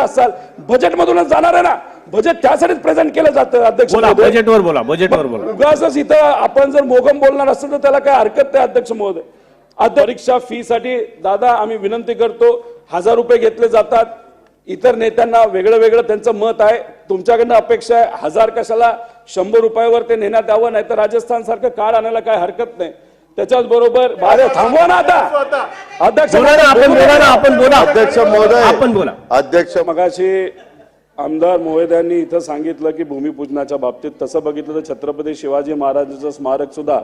असाल बजेटमधूनच जाणार आहे ना. बजेट त्यासाठीच प्रेझेंट केलं जातं अध्यक्ष बोला. बजेटवर बोला बजेटवर बोला. उगाचच इथं आपण जर मोगम बोलणार असेल तर त्याला काय हरकत नाही अध्यक्ष महोदय. आता परीक्षा फी साठी दादा आम्ही विनंती करतो हजार रुपये घेतले जातात. इतर नेत्यांना वेगळं वेगळं त्यांचं मत आहे. तुमच्याकडनं अपेक्षा आहे हजार कशाला? शंभर रुपयावर ते नेण्यात यावं नाही तर राजस्थान सारखं कार्ड आणायला काय हरकत नाही. त्याच्याच बरोबर बाहेर थांबवा ना आता. अध्यक्ष बोला ना आपण बोला ना आपण बोला अध्यक्ष महोदय. आपण बोला. अध्यक्ष मगाशी आमदार मोहित्यांनी इथं सांगितलं की भूमिपूजनाच्या बाबतीत तसं बघितलं तर छत्रपती शिवाजी महाराजांचं स्मारक सुद्धा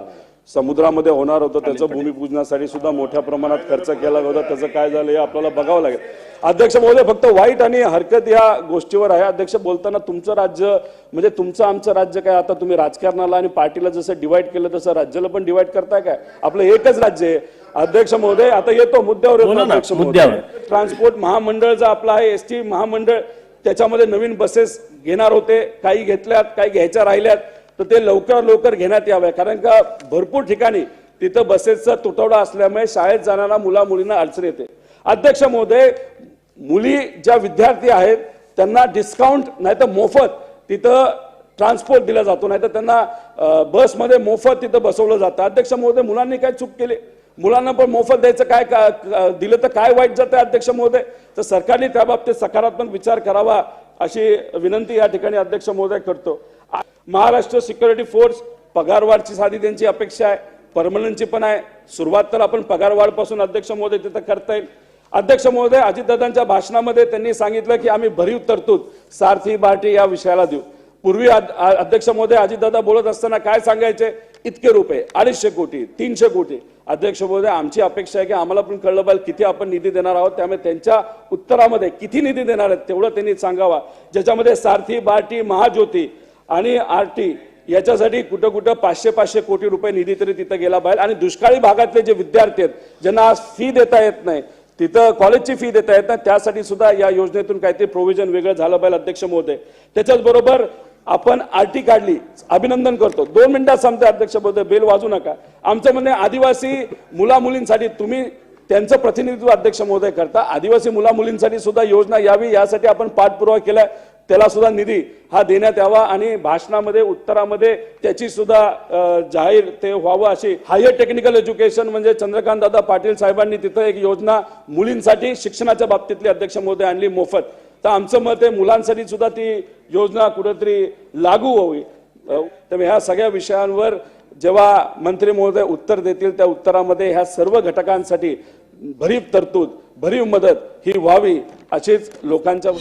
समुद्रामध्ये होणार होतं. त्याचं भूमिपूजनासाठी सुद्धा मोठ्या प्रमाणात खर्च केला होता. त्याचं काय झालं हे आपल्याला बघावं लागेल. अध्यक्ष महोदय फक्त वाईट आणि हरकत या गोष्टीवर आहे. अध्यक्ष बोलताना तुमचं राज्य म्हणजे तुमचं आमचं राज्य काय? आता तुम्ही राजकारणाला आणि पार्टीला जसं डिवाइड केलं तसं राज्याला पण डिवाइड करताय काय? आपलं एकच राज्य आहे. अध्यक्ष महोदय आता येतो मुद्द्यावर येतो अध्यक्ष. महोदय. ट्रान्सपोर्ट महामंडळ जो आपला आहे एस टी महामंडळ त्याच्यामध्ये नवीन बसेस घेणार होते काही घेतल्यात काही घ्यायच्या राहिल्यात तर ते लवकर लवकर घेण्यात याव्या. कारण का भरपूर ठिकाणी तिथं बसेसचा तुटवडा असल्यामुळे शाळेत जाणाऱ्या मुला मुलींना अडचण येते. अध्यक्ष महोदय मुली ज्या विद्यार्थी आहेत त्यांना डिस्काउंट नाही तर मोफत तिथं ट्रान्सपोर्ट दिला जातो. नाही तर त्यांना बसमध्ये मोफत तिथं बसवलं जातं. अध्यक्ष महोदय मुलांनी काय चूक केली? मुलांना पण मोफत द्यायचं काय का- दिलं तर काय वाईट जातं अध्यक्ष महोदय? तर सरकारने त्या बाबतीत सकारात्मक विचार करावा अशी विनंती या ठिकाणी अध्यक्ष महोदय करतो. महाराष्ट्र सिक्युरिटी फोर्स पगारवाढची साधी त्यांची अपेक्षा आहे परमनंटची पण आहे. सुरुवात तर आपण पगारवाढपासून अध्यक्ष महोदय तिथं करता येईल. अध्यक्ष महोदय अजितदादांच्या भाषणामध्ये त्यांनी सांगितलं की आम्ही भरीव तरतूद सारथी बार्टी या विषयाला देऊ. पूर्वी अध्यक्ष महोदय अजितदादा बोलत असताना काय सांगायचे? इतके रुपये अडीचशे कोटी तीनशे कोटी. अध्यक्ष महोदय आमची अपेक्षा आहे की आम्हाला पण कळलं पाहिजे किती आपण निधी देणार आहोत. त्यामुळे त्यांच्या उत्तरामध्ये किती निधी देणार आहेत तेवढं त्यांनी सांगावा. ज्याच्यामध्ये सारथी बार्टी महाज्योती आणि आरटी याच्यासाठी कुठं कुठं पाचशे पाचशे कोटी रुपये निधी तरी तिथं गेला पाहिजे. आणि दुष्काळी भागातले जे विद्यार्थी आहेत ज्यांना आज फी देता येत नाही तिथं कॉलेजची फी देता येत नाही त्यासाठी सुद्धा या योजनेतून काहीतरी प्रोव्हिजन वेगळं झालं पाहिजे अध्यक्ष महोदय. त्याच्याच बरोबर आपण आरटी काढली अभिनंदन करतो. दोन मिनिटात संपते अध्यक्ष बोलतो बेल वाजू नका. आमचं म्हणणे आदिवासी मुला मुलींसाठी तुम्ही त्यांचं प्रतिनिधित्व अध्यक्ष महोदय करता. आदिवासी मुला मुलींसाठी सुद्धा योजना यावी यासाठी आपण पाठपुरावा केला त्याला सुद्धा निधी हा देण्यात यावा आणि भाषणामध्ये उत्तरामध्ये त्याची सुद्धा जाहीर ते व्हावं अशी हायर टेक्निकल एज्युकेशन म्हणजे चंद्रकांत दादा पाटील साहेबांनी तिथं एक योजना मुलींसाठी शिक्षणाच्या बाबतीतली अध्यक्ष महोदय आणली मोफत. तर आमचं मत आहे मुलांसाठी सुद्धा ती योजना कुठेतरी लागू व्हावी अ, तर ह्या सगळ्या विषयांवर जेव्हा मंत्री महोदय उत्तर देतील त्या उत्तरामध्ये ह्या सर्व घटकांसाठी भरीव तरतूद भरीव मदत ही व्हावी अशीच लोकांच्या